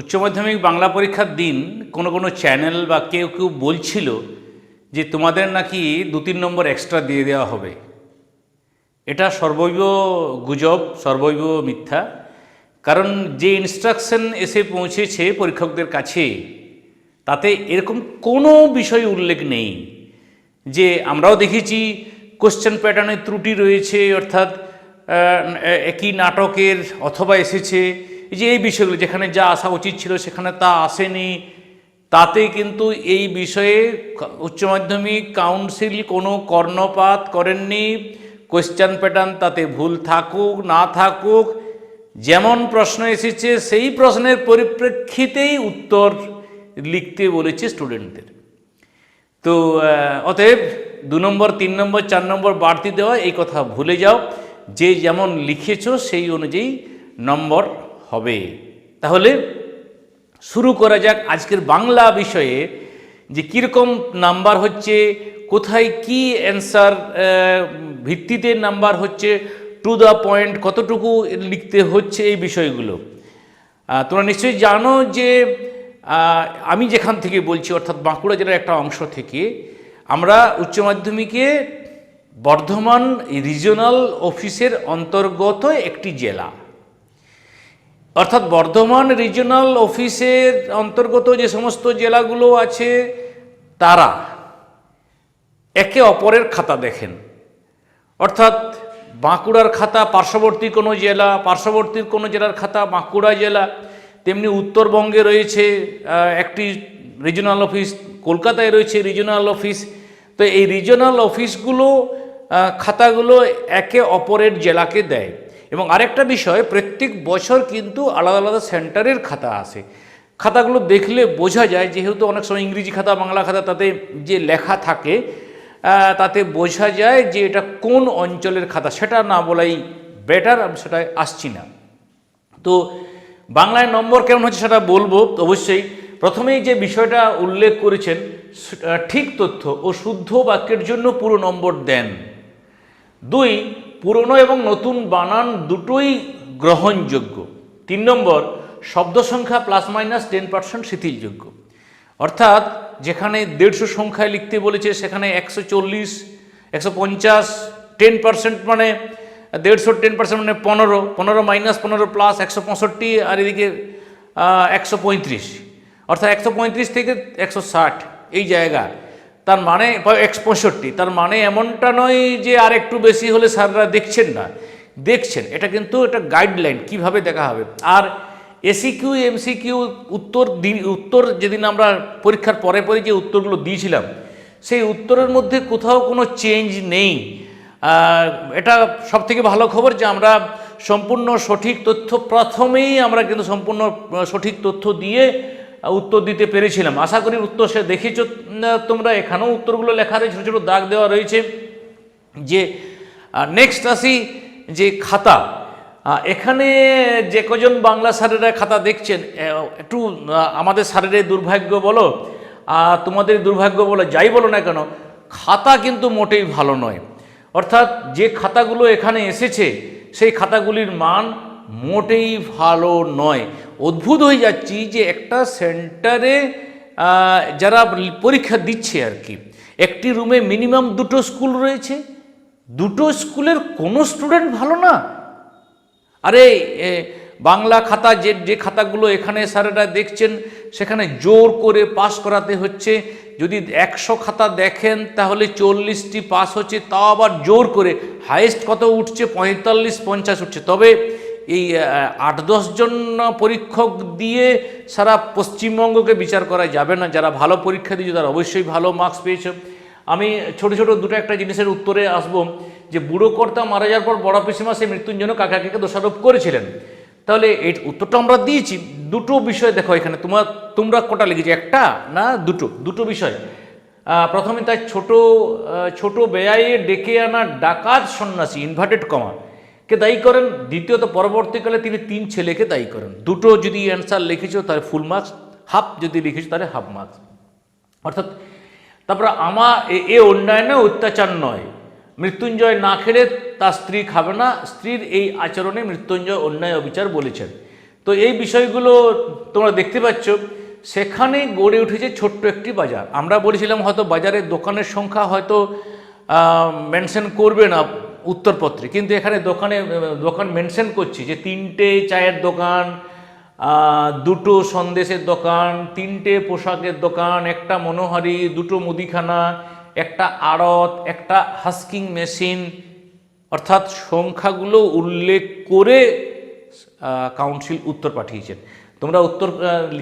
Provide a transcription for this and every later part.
উচ্চ মাধ্যমিক বাংলা পরীক্ষার দিন কোনো কোনো চ্যানেল বা কেউ কেউ বলছিল যে তোমাদের নাকি দু তিন নম্বর এক্সট্রা দিয়ে দেওয়া হবে। এটা সর্বৈব গুজব, সর্বৈব মিথ্যা। কারণ যে ইনস্ট্রাকশন এসে পৌঁছেছে পরীক্ষকদের কাছে, তাতে এরকম কোনো বিষয় উল্লেখ নেই যে আমরাও দেখেছি কোশ্চেন প্যাটার্নের ত্রুটি রয়েছে, অর্থাৎ একই নাটকের অথবা এসেছে। এই যে এই বিষয়গুলো, যেখানে যা আসা উচিত ছিল সেখানে তা আসেনি তাতে কিন্তু এই বিষয়ে উচ্চ মাধ্যমিক কাউন্সিল কোনো কর্ণপাত করেননি। কোশ্চেন প্যাটার্ন তাতে ভুল থাকুক, না থাকুক, যেমন প্রশ্ন এসেছে, সেই প্রশ্নের পরিপ্রেক্ষিতেই উত্তর লিখতে বলেছে স্টুডেন্টদের। তো অতএব দু নম্বর, তিন নম্বর, চার নম্বর বাড়তি দেওয়া, এই কথা ভুলে যাও। যে যেমন লিখেছ, সেই অনুযায়ী নম্বর হবে। তাহলে শুরু করা যাক আজকের বাংলা বিষয়ে যে কীরকম নাম্বার হচ্ছে, কোথায় কি অ্যান্সার ভিত্তিতে নাম্বার হচ্ছে টু দ্য পয়েন্ট কতটুকু লিখতে হচ্ছে এই বিষয়গুলো। তোমরা নিশ্চয়ই জানো যে আমি যেখান থেকে বলছি, অর্থাৎ বাঁকুড়া জেলার একটা অংশ থেকে, আমরা উচ্চ মাধ্যমিকে বর্ধমান রিজিওনাল অফিসের অন্তর্গত একটি জেলা। অর্থাৎ বর্ধমান রিজিওনাল অফিসের অন্তর্গত যে সমস্ত জেলাগুলো আছে, তারা একে অপরের খাতা দেখেন। অর্থাৎ বাঁকুড়ার খাতা পার্শ্ববর্তী কোনো জেলা পার্শ্ববর্তীর কোনো জেলার খাতা বাঁকুড়া জেলা, তেমনি উত্তরবঙ্গে রয়েছে একটি রিজিওনাল অফিস কলকাতায় রয়েছে রিজিওনাল অফিস তো এই রিজিওনাল অফিসগুলো খাতাগুলো একে অপরের জেলাকে দেয়। এবং আরেকটা বিষয়, প্রত্যেক বছর কিন্তু আলাদা আলাদা সেন্টারের খাতা আসে। খাতাগুলো দেখলে বোঝা যায়, যেহেতু অনেক সময় ইংরেজি খাতা, বাংলা খাতা তাতে যে লেখা থাকে তাতে বোঝা যায় যে এটা কোন অঞ্চলের খাতা, সেটা না বলাই বেটার আমি সেটায় আসছি না। তো বাংলায় নম্বর কেমন হচ্ছে সেটা বলব অবশ্যই। প্রথমেই যে বিষয়টা উল্লেখ করেছেন ঠিক তথ্য ও শুদ্ধ বাক্যের জন্য পুরো নম্বর দেন। দুই পুরনো এবং নতুন বানান দুটোই গ্রহণযোগ্য। তিন নম্বর, শব্দ সংখ্যা প্লাস মাইনাস টেন পার্সেন্ট শিথিলযোগ্য। অর্থাৎ যেখানে দেড়শো সংখ্যায় লিখতে বলেছে, সেখানে একশো চল্লিশ, একশো পঞ্চাশ টেন পার্সেন্ট মানে দেড়শো টেন পার্সেন্ট মানে পনেরো পনেরো মাইনাস পনেরো প্লাস একশো পঁয়ষট্টি, আর এদিকে একশো পঁয়ত্রিশ। অর্থাৎ একশো পঁয়ত্রিশ থেকে একশো ষাট, এই জায়গা। তার মানে একশো পঁয়ষট্টি, তার মানে এমনটা নয় যে আর একটু বেশি হলে স্যাররা দেখছেন না। দেখছেন, এটা কিন্তু এটা গাইডলাইন কীভাবে দেখা হবে? আর এসিকিউ এমসিকিউ উত্তর দিন উত্তর যেদিন আমরা পরীক্ষার পরে পরে যে উত্তরগুলো দিয়েছিলাম, সেই উত্তরের মধ্যে কোথাও কোনো চেঞ্জ নেই। এটা সব থেকে ভালো খবর যে আমরা সম্পূর্ণ সঠিক তথ্য, প্রথমেই আমরা কিন্তু সম্পূর্ণ, সঠিক তথ্য দিয়ে উত্তর দিতে পেরেছিলাম। আশা করি উত্তর সে দেখেছ তোমরা এখানেও উত্তরগুলো লেখা রয়েছে, ছোটো ছোটো দাগ দেওয়া রয়েছে যে নেক্সট আসি যে খাতা। এখানে যে কজন বাংলা স্যারেরা খাতা দেখছেন একটু আমাদের স্যারের দুর্ভাগ্য বলো তোমাদের দুর্ভাগ্য বলো, যাই বলো না কেন, খাতা কিন্তু মোটেই ভালো নয়। অর্থাৎ যে খাতাগুলো এখানে এসেছে, সেই খাতাগুলির মান মোটেই ভালো নয়। অদ্ভুত হয়ে যাচ্ছি যে একটা সেন্টারে যারা পরীক্ষা দিচ্ছে আর কি, একটি রুমে মিনিমাম দুটো স্কুল রয়েছে। দুটো স্কুলের কোনো স্টুডেন্ট ভালো না। আরে বাংলা খাতা যে যে খাতাগুলো এখানে স্যারেরা দেখছেন, সেখানে জোর করে পাস করাতে হচ্ছে। যদি একশো খাতা দেখেন, তাহলে চল্লিশটি পাস হচ্ছে, তাও আবার জোর করে। হাইয়েস্ট কত উঠছে? পঁয়তাল্লিশ, পঞ্চাশ উঠছে। তবে এই আট দশজন পরীক্ষক দিয়ে সারা পশ্চিমবঙ্গকে বিচার করা যাবে না। যারা ভালো পরীক্ষা দিয়েছে তারা অবশ্যই ভালো মার্কস পেয়েছে। আমি ছোট ছোট দুটো একটা জিনিসের উত্তরে আসব যে, বুড়ো কর্তা মারা যাওয়ার পর বড় পিসিমা সেই মৃত্যুর জন্য কাকাকে দোষারোপ করেছিলেন। তাহলে এই উত্তরটা আমরা দিয়েছি। দুটো বিষয় দেখো এখানে। তোমার, তোমরা কোটা লিখেছো, একটা না দুটো? দুটো বিষয়। প্রথমে তার ছোট ছোট ব্যয়ে ডেকে আনা ডাকাত সন্ন্যাসী ইনভার্টেড কমা কে দায়ী করেন? দ্বিতীয়ত পরবর্তীকালে তিনি তিন ছেলেকে দায়ী করেন। দুটো যদি অ্যান্সার লিখেছো, তাহলে ফুল মার্কস হাফ যদি লিখেছো, তাহলে হাফ মার্কস অর্থাৎ, তারপরে আমা, এ- অন্যায় নয়, অত্যাচার নয়। মৃত্যুঞ্জয় না খেলে তার স্ত্রী খাবে না। স্ত্রীর এই আচরণে মৃত্যুঞ্জয় অন্যায় অবিচার বলেছেন। তো এই বিষয়গুলো তোমরা দেখতে পাচ্ছ। সেখানে গড়ে উঠেছে ছোট্ট একটি বাজার। আমরা বলেছিলাম হয়তো বাজারের দোকানের সংখ্যা হয়তো মেনশন করবে না। উত্তরপত্রে। কিন্তু এখানে দোকানে, দোকান মেনশন করছি যে তিনটে চায়ের দোকান দুটো সন্দেশের দোকান, তিনটে পোশাকের দোকান, একটা মনোহারি, দুটো মুদিখানা, একটা আড়ত, একটা হাস্কিং মেশিন। অর্থাৎ সংখ্যাগুলো উল্লেখ করে কাউন্সিল উত্তর পাঠিয়েছেন। তোমরা উত্তর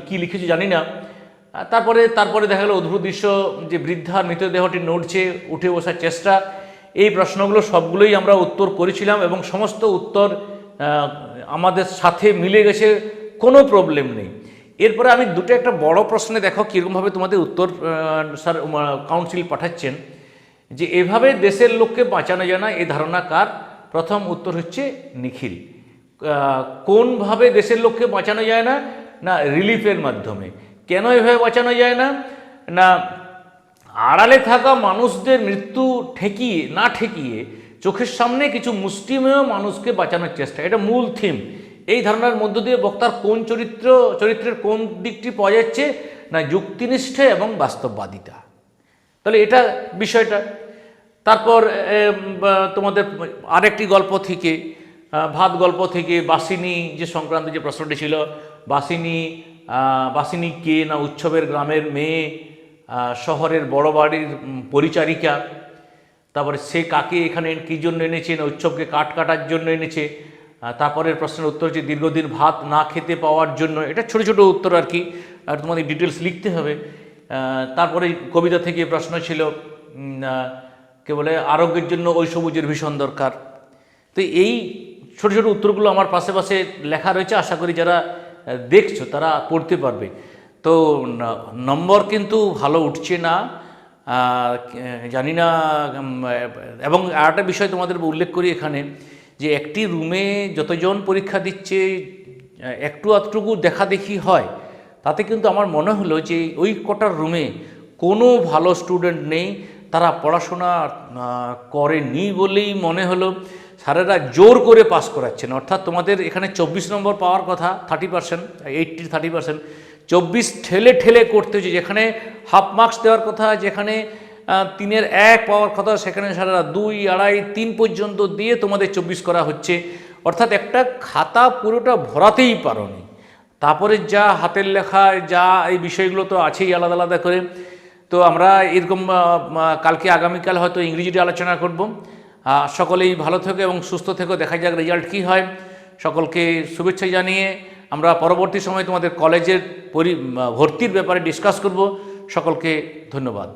কি লিখেছো জানি না। তারপরে তারপরে দেখা গেলো অদ্ভুত দৃশ্য, যে বৃদ্ধার মৃতদেহটি নড়ছে, উঠে বসার চেষ্টা। এই প্রশ্নগুলো সবগুলোই আমরা উত্তর করেছিলাম এবং সমস্ত উত্তর আমাদের সাথে মিলে গেছে, কোনো প্রবলেম নেই। এরপরে আমি দুটো একটা বড় প্রশ্নে দেখো কীরকমভাবে তোমাদের উত্তর স্যার কাউন্সিল পাঠাচ্ছেন। যে এভাবে দেশের লোককে বাঁচানো যায় না, এ ধারণা কার? প্রথম উত্তর হচ্ছে নিখিল। কোনভাবে দেশের লোককে বাঁচানো যায় না? না রিলিফের মাধ্যমে। কেন এভাবে বাঁচানো যায় না? না আড়ালে থাকা মানুষদের মৃত্যু ঠেকিয়ে, না ঠেকিয়ে চোখের সামনে কিছু মুষ্টিমেয় মানুষকে বাঁচানোর চেষ্টা। এটা মূল থিম এই ধারণার মধ্য দিয়ে বক্তার কোন চরিত্র, চরিত্রের কোন দিকটি পাওয়া যাচ্ছে না যুক্তিনিষ্ঠ এবং বাস্তববাদিতা? তাহলে এটা বিষয়টা। তারপর তোমাদের আরেকটি গল্প থেকে ভাত গল্প থেকে বাসিনী যে সংক্রান্ত যে প্রশ্নটি ছিল, বাসিনী বাসিনী কে না উৎসবের গ্রামের মেয়ে শহরের বড় বাড়ির পরিচারিকা, তারপরে সে কাকে এখানে কী জন্য এনেছে না উৎসবকে কাট কাটার জন্য এনেছে তারপরের প্রশ্নের উত্তর হচ্ছে দীর্ঘদিন ভাত না খেতে পাওয়ার জন্য, এটা ছোট ছোট উত্তর আর কি, আর তোমাদের ডিটেলস লিখতে হবে। তারপরে কবিতা থেকে প্রশ্ন ছিল কে বলে, আরোগ্যের জন্য ওই সবুজের ভীষণ দরকার। তো এই ছোট ছোট উত্তরগুলো আমার পাশে পাশে লেখা রয়েছে, আশা করি যারা দেখছ তারা পড়তে পারবে। তো নম্বর কিন্তু ভালো উঠছে না। জানি না এবং আর একটা বিষয় তোমাদের উল্লেখ করি এখানে, যে একটি রুমে যতজন পরীক্ষা দিচ্ছে, একটু আধটুকু দেখা দেখি হয়। তাতে কিন্তু আমার মনে হলো যে ওই কটার রুমে কোনো ভালো স্টুডেন্ট নেই, তারা পড়াশোনা করেনি বলেই মনে হলো। স্যারেরা জোর করে পাস করাচ্ছেন। অর্থাৎ তোমাদের এখানে চব্বিশ নম্বর পাওয়ার কথা thirty percent eighty thirty percent চব্বিশ ঠেলে ঠেলে করতে হচ্ছে যেখানে হাফ মার্কস দেওয়ার কথা, যেখানে তিনের এক পাওয়ার কথা, সেখানে সারা দুই, আড়াই, তিন পর্যন্ত দিয়ে তোমাদের চব্বিশ করা হচ্ছে। অর্থাৎ একটা খাতা পুরোটা ভরাতেই পারোনি। তারপরে যা হাতের লেখা, যা এই বিষয়গুলো তো আছেই আলাদা আলাদা করে। তো আমরা এরকম কালকে আগামীকাল হয়তো ইংরেজিতে আলোচনা করব। সকলেই ভালো থেকো এবং সুস্থ থেকো। দেখা যাক রেজাল্ট কী হয়। সকলকে শুভেচ্ছা জানিয়ে আমরা পরবর্তী সময়ে তোমাদের কলেজের পরি ভর্তির ব্যাপারে ডিসকাস করব। সকলকে ধন্যবাদ।